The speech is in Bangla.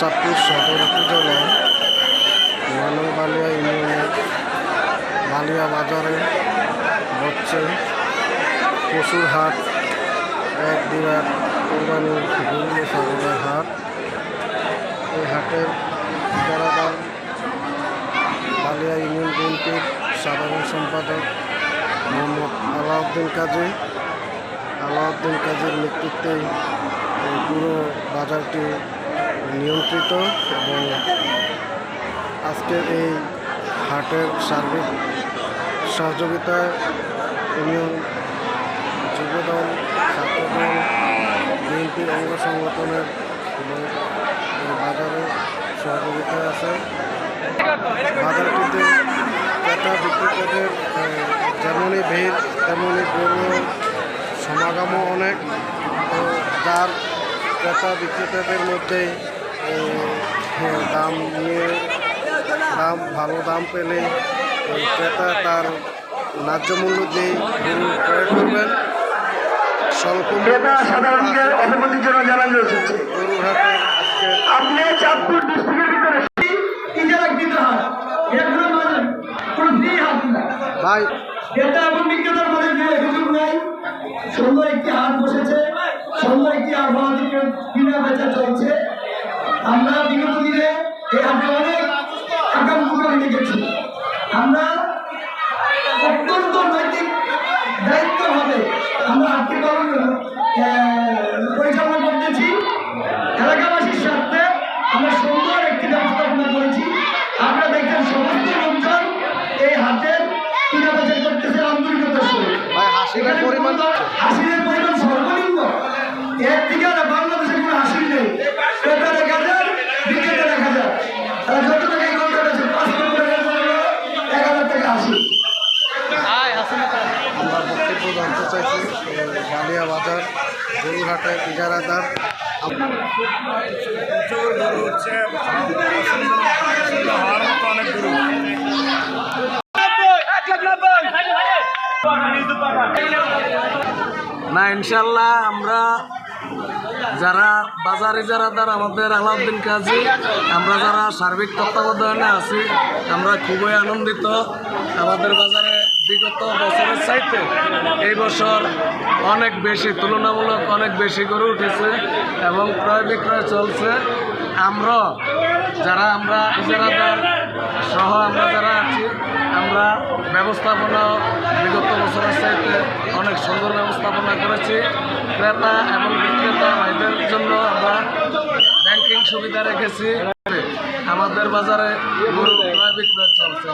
চাঁদপুর সদর উপজেলার মানবালিয়া ইউনিয়নের বালিয়া বাজারে হচ্ছে পশুর হাট এক বিরাট কোরবানির গরু ছাগলের হাট। এই হাটের ইজারাদার বালিয়া ইউনিয়ন বিএনপির সাধারণ সম্পাদক মোহাম্মদ আলাউদ্দিন কাজী। আলাউদ্দিন কাজীর নেতৃত্বে পুরো বাজারটি নিয়ন্ত্রিত এবং আজকের এই হাটের সার্বিক সহযোগিতায় ইউনিয়ন যুবদল, ছাত্রদল বিএনপির অঙ্গ সংগঠনের বাজারে সহযোগিতায় আছে। বাজারটিতে ক্রেতা বিক্রেতাদের যেমনই ভিড়, তেমনই গরু সমাগমও অনেক। যার ক্রেতা বিক্রেতাদের মধ্যে দাম নিয়ে দাম ভালো দাম পেলে ক্রেতা তার ন্যায্য মূল্য দিয়ে গরু ক্রয় করবেন। স্বল্প গরুর হাটে আপনি চাঁদপুর হয়? ভাই। ক্রেতা এবং বিক্রেতার মধ্যে সুন্দর একটি হাট বসেছে। আমরা বিগত দিনে হাটে অনেক আগাম প্রোগ্রাম দেখেছি আমরা অত্যন্ত নৈতিক দায়িত্বভাবে আমরা আর্থিক পালন পরিচালনা করতেছি। এলাকাবাসীর স্বার্থে আমরা সুন্দর একটি ব্যবস্থাপনা করেছি। আমরা বক্তব্য জানতে চাইছি এ, বালিয়া বাজার গরুর হাটের ইজারাদার হচ্ছে না ইনশাল্লাহ আমরা যারা বাজার ইজারাদার আমাদের আলাউদ্দিন কাজী আমরা যারা সার্বিক তত্ত্বাবধানে আছি আমরা খুবই আনন্দিত। আমাদের বাজারে বিগত বছরের চাইতে এই বছর অনেক বেশি, তুলনামূলক অনেক বেশি গরু উঠেছে এবং ক্রয় বিক্রয় চলছে। আমরা যারা, আমরা ইজারাদার সহ আমরা যারা আছি, আমরা ব্যবস্থাপনা বিগত বছরের চাইতে অনেক সুন্দর ব্যবস্থাপনা করেছি। ক্রেতা এবং বিক্রেতা ভাইদের জন্য আমরা ব্যাংকিং সুবিধা রেখেছি। আমাদের বাজারে গরু ক্রয় বিক্রয় চলছে।